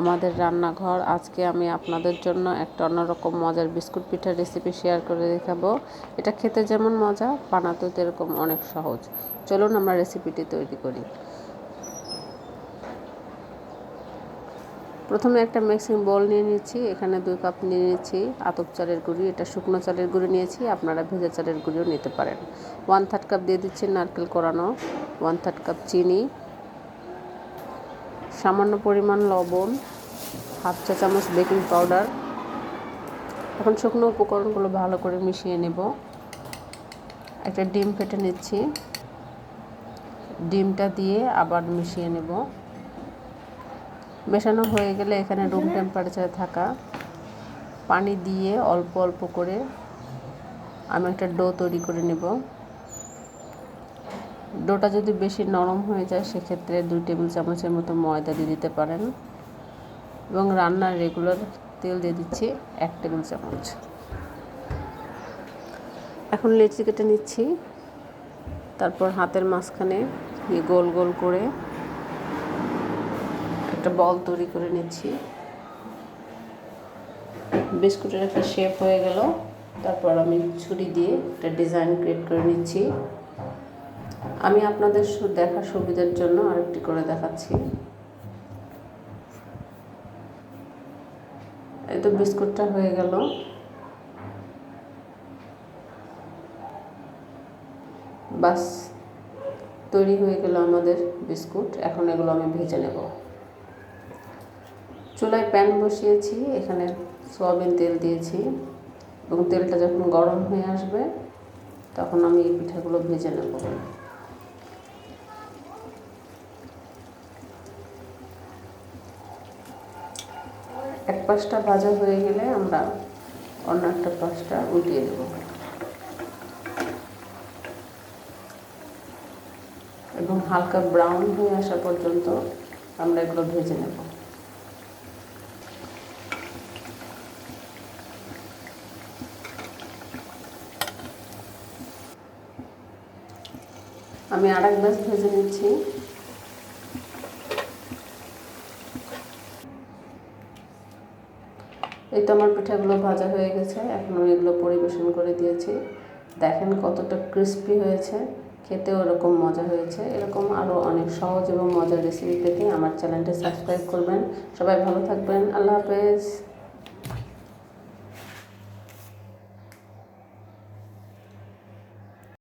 আমাদের রান্নাঘর। আজকে আমি আপনাদের জন্য একটা অন্যরকম মজার বিস্কুট পিঠার রেসিপি শেয়ার করে দেখাবো। এটা খেতে যেমন মজা, বানাতেও এরকম অনেক সহজ। চলুন আমরা রেসিপিটি তৈরি করি। প্রথমে একটা মিক্সিং বোল নিয়ে নিয়েছি। এখানে দুই কাপ নিয়ে নিয়েছি আতপ চালের গুঁড়ি। এটা শুকনো চালের গুঁড়ি নিয়েছি। আপনারা ভেজা চালের গুঁড়িও নিতে পারেন। ওয়ান থার্ড কাপ দিয়ে দিচ্ছি নারকেল কোরানো ওয়ান থার্ড কাপ চিনি সামান্য পরিমাণ লবণ, হাফ চা চামচ বেকিং পাউডার। এখন শুকনো উপকরণগুলো ভালো করে মিশিয়ে নেব। একটা ডিম ফেটে নিচ্ছি। ডিমটা দিয়ে আবার মিশিয়ে নেব। মেশানো হয়ে গেলে এখানে রুম টেম্পারেচারে থাকা। পানি দিয়ে অল্প অল্প করে আমি একটা ডো তৈরি করে নেব। ডোটা যদি বেশি নরম হয়ে যায়, সেক্ষেত্রে দুই টেবিল চামচের মতো ময়দা দিয়ে দিতে পারেন এবং রান্নার রেগুলার তেল দিয়ে দিচ্ছি এক টেবিল চামচ। এখন লেচি কেটে নিচ্ছি। তারপর হাতের মাঝখানে দিয়ে গোল গোল করে একটা বল তৈরি করে নিচ্ছি। বিস্কুটের একটা শেপ হয়ে গেল। তারপর আমি ছুরি দিয়ে একটা ডিজাইন ক্রিয়েট করে নিচ্ছি। আমি আপনাদের দেখার সুবিধার জন্য আরেকটি করে দেখাচ্ছি। এই তো বিস্কুটটা হয়ে গেল। বাস, তৈরি হয়ে গেল আমাদের বিস্কুট। এখন এগুলো আমি ভেজে নেব। চুলায় প্যান বসিয়েছি, এখানে সয়াবিন তেল দিয়েছি এবং তেলটা যখন গরম হয়ে আসবে, তখন আমি এই পিঠাগুলো ভেজে নেব। এক পাশটা ভাজা হয়ে গেলে আমরা অন্য একটা পাশটা উল্টিয়ে দেব। এবং হালকা ব্রাউন হয়ে আসা পর্যন্ত আমরা এগুলো ভেজে নেব। আমি আর এক ভেজে নিচ্ছি। এই তো আমার পিঠাগুলো ভাজা হয়ে গেছে, এখন আমি এগুলো পরিবেশন করে দিয়েছি। দেখেন কতটা ক্রিস্পি হয়েছে, খেতেও এরকম মজা হয়েছে। এরকম আরও অনেক সহজ এবং মজার রেসিপি পেতে আমার চ্যানেলটি সাবস্ক্রাইব করবেন। সবাই ভালো থাকবেন, আল্লাহ হাফেজ।